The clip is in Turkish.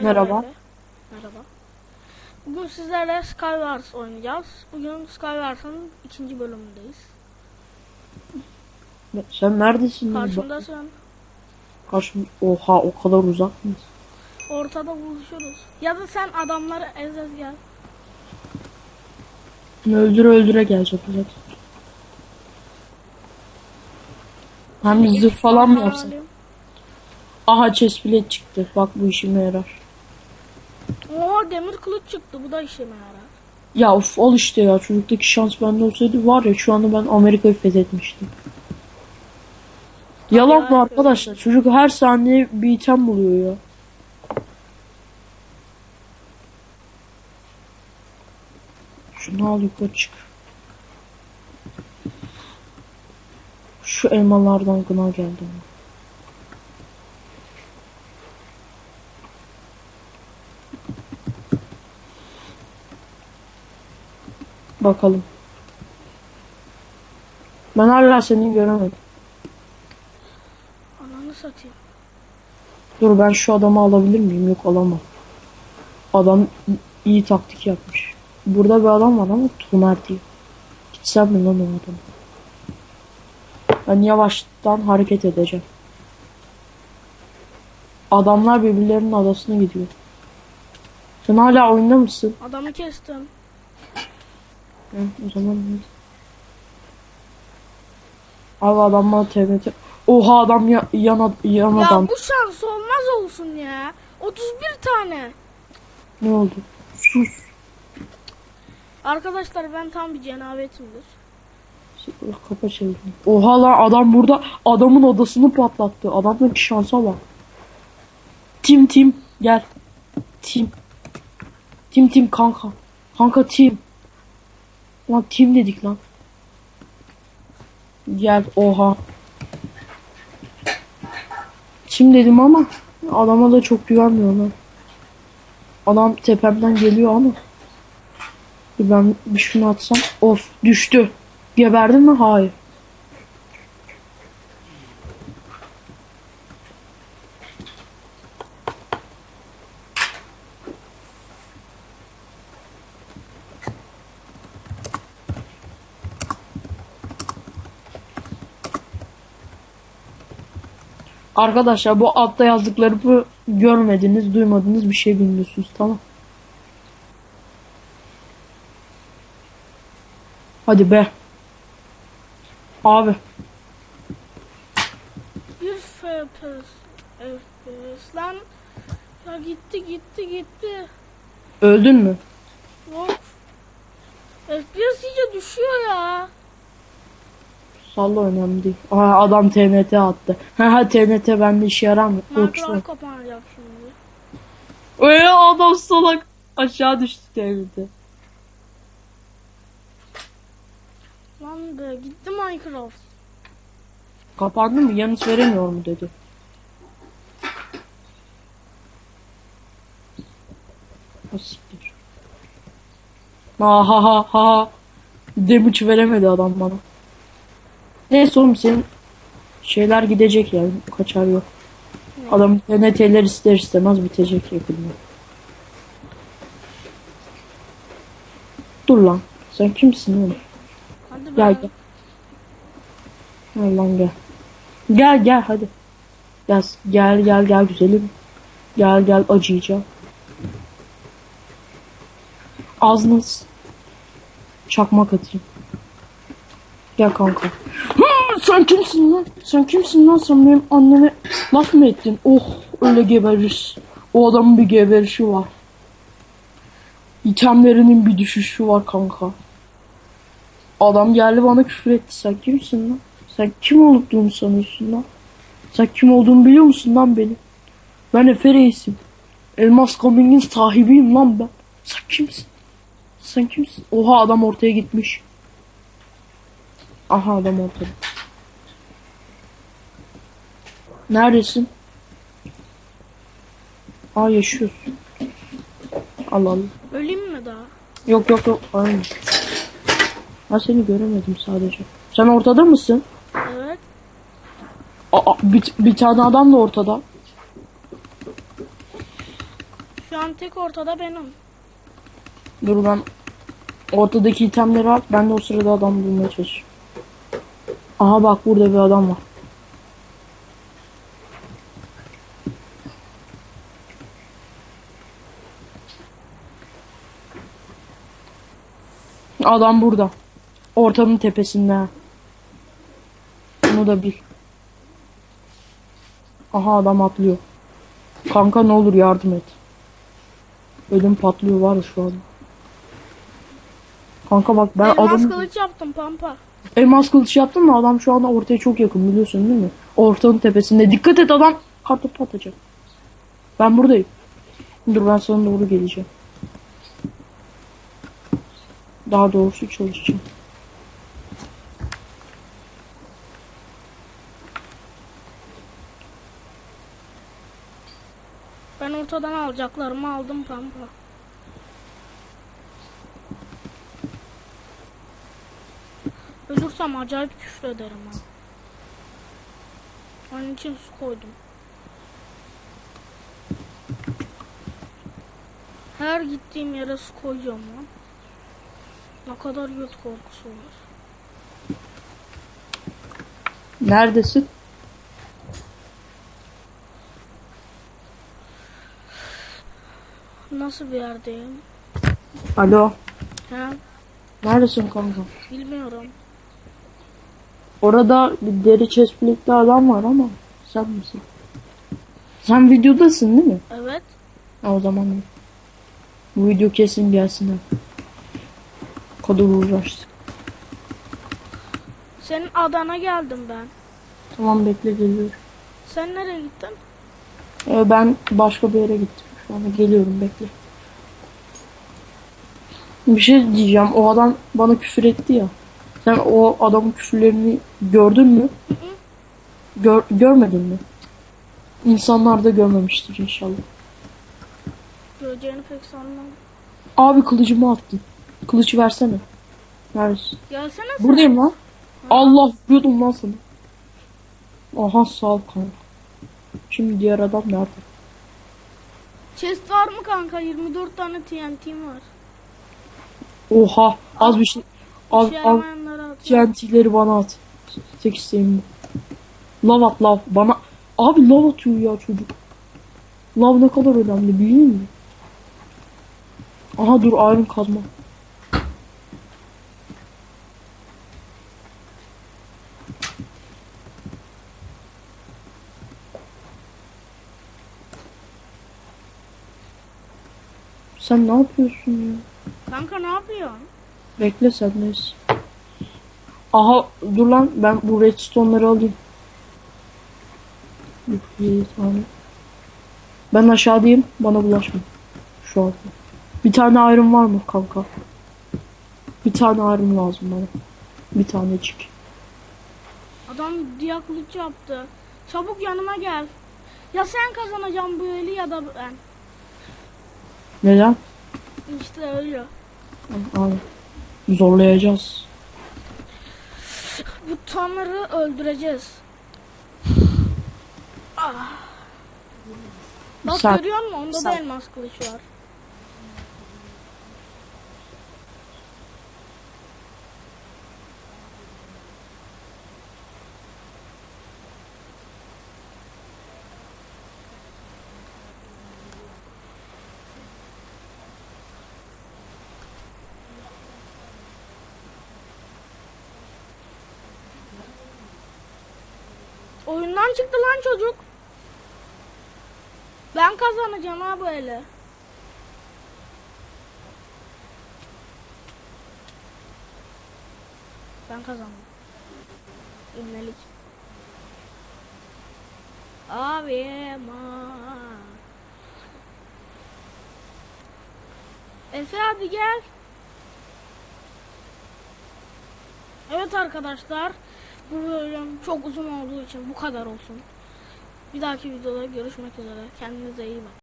Merhaba. Merhaba. Bugün sizlerle Skywars oynayacağız. Bugün Skywars'ın ikinci bölümündeyiz. Sen neredesin? lan? Karşımdasın. Karşım. Oha o kadar uzak mıyız? Ortada buluşuruz. Ya da sen adamları ez ez gel. Öldüre öldüre gelecek zaten. Hem bir zırh falan mı? Alayım. Aha chestplate çıktı. Bak bu işime yarar. Oo demir kılıç çıktı. Bu da işime yarar. Ya of ol işte ya. Çocuktaki şans bende olsaydı var ya şu anda ben Amerika'yı fethetmiştim. Yalan ya, mı arkadaşlar? Çocuk her saniye bir item buluyor ya. Şunu al yukarı çık. Şu elmalardan gına geldi. ama. Bakalım. Ben hala seni göremedim. Ananı satayım. Dur ben şu adamı alabilir miyim? Yok alamam. Adam iyi taktik yapmış. Burada bir adam var ama Tuner diye. Gitsem mi lan o adamı? Ben yavaştan hareket edeceğim. Adamlar birbirlerinin adasına gidiyor. Sen hala oyunda mısın? Adamı kestim. Hı, o zaman neyse. Abi adam bana TNT... Oha adam ya, yan, yan Ya adam. bu şans olmaz olsun ya. 31 tane. Ne oldu? Sus. Arkadaşlar ben tam bir cenabetimdir. Kapa çevirdim. Oha lan adam burada adamın odasını patlattı. Adamdaki şansa bak. Tim tim gel. Tim. Tim tim kanka. Kanka tim. Lan tim dedik lan. Gel oha. Tim dedim ama adama da çok güvenmiyorum lan. Adam tepemden geliyor ama. Ben bir şunu atsam. Of düştü. Geberdin mi? Hayır. Arkadaşlar bu altta yazdıklarımı görmediniz, duymadınız bir şey bilmiyorsunuz tamam. Hadi be. Abi. Bir FPS. FPS lan. Ya gitti gitti gitti. Öldün mü? Of. FPS iyice düşüyor ya. Salla önemli değil. Aa, adam TNT attı. Ha ha TNT bende işe yarar mı? Uçtu. Minecraft kapanacak şimdi. Öyle adam salak. Aşağı düştü TNT. Lan be gitti Minecraft. Kapandı mı? Yanıt veremiyor mu dedi. Siktir. Ha ha ha ha. Damage veremedi adam bana. Neyse oğlum senin şeyler gidecek yani. Kaçar yok. Adam TNT'ler ister istemez bitecek yakında. Dur lan. Sen kimsin oğlum? Hadi. Gel gel. Gel lan gel. Gel gel hadi. Gel gel gel gel güzelim. Gel gel acıyacağım. Ağzınız. Çakmak atayım. Gel kanka. Hı, sen kimsin lan? Sen kimsin lan? Sen benim anneme laf mı ettin? Oh öyle gebeririz. O adamın bir geberişi var. İtemlerinin bir düşüşü var kanka. Adam geldi bana küfür etti. Sen kimsin lan? Sen kim olduğunu sanıyorsun lan? Sen kim olduğunu biliyor musun lan beni? Ben Efe Reis'im. Elmas Gaming'in sahibiyim lan ben. Sen kimsin? Sen kimsin? Oha adam ortaya gitmiş. Aha adam ortada. Neredesin? Aa yaşıyorsun. Allah Allah. Öleyim mi daha? Yok yok yok. Aynen. Ben seni göremedim sadece. Sen ortada mısın? Evet. Aa, bir, bir tane adam da ortada. Şu an tek ortada benim. Dur ben ortadaki itemleri al. Ben de o sırada adam bulmaya çalışayım. Aha bak burada bir adam var. Adam burada. Ortanın tepesinde. Bunu da bil. Aha adam atlıyor. Kanka ne olur yardım et. Ödüm patlıyor var şu an. Kanka bak ben Elmas adam kılıç yaptım pampa. Elmas kılıç yaptım da adam şu anda ortaya çok yakın biliyorsun değil mi? Ortanın tepesinde. Dikkat et adam kartopu atacak. Ben buradayım. Dur ben sana doğru geleceğim. Daha doğrusu çalışacağım. Ben ortadan alacaklarımı aldım pampa. Ölürsem acayip küfür ederim ha. Onun için su koydum. Her gittiğim yere su koyuyorum lan. Ne kadar göt korkusu var. Neredesin? Nasıl bir yerdeyim? Alo. Ha? Neredesin kanka? Bilmiyorum. Orada bir deri chestplate'li adam var ama sen misin? Sen videodasın değil mi? Evet. Ha, o zaman. Bu video kesin gelsin ha. Kadar uğraştık. Senin adana geldim ben. Tamam bekle geliyorum. Sen nereye gittin? Ee, ben başka bir yere gittim. Şu anda geliyorum bekle. Bir şey diyeceğim. O adam bana küfür etti ya. Sen o adamın küfürlerini gördün mü? Gör, görmedin mi? İnsanlar da görmemiştir inşallah. Göreceğini pek sanmam. Abi kılıcımı attın. Kılıcı versene. Neredesin? Gelsene sen. Buradayım lan. Allah vuruyordum lan sana. Aha sağ ol kanka. Şimdi diğer adam nerede? Chest var mı kanka? 24 tane TNT'm var. Oha az bir şey. Yaramayanları atıyorum. TNT'leri bana at. Tek isteğim bu. Lav at lav. Bana. Abi lav atıyor ya çocuk. Lav ne kadar önemli biliyor musun? Aha dur iron kazma. Sen ne yapıyorsun ya? Kanka ne yapıyorsun? Bekle sen neyse. Aha dur lan ben bu redstone'ları alayım. Ben aşağıdayım bana bulaşma. Şu an. Bir tane iron var mı kanka? Bir tane iron lazım bana. Bir tanecik. Adam diyaklık yaptı. Çabuk yanıma gel. Ya sen kazanacaksın bu eli ya da ben. Neden? İşte öyle. Abi. Zorlayacağız. Bu tanrı öldüreceğiz. Ah. Bak Sen- görüyor musun? Onda da sen- elmas kılıç var. Oyundan çıktı lan çocuk. Ben kazanacağım ha böyle. Ben kazandım. İbnelik. Abi aman. Efe abi gel. Evet arkadaşlar. Bu bölüm çok uzun olduğu için bu kadar olsun. Bir dahaki videoda görüşmek üzere. Kendinize iyi bakın.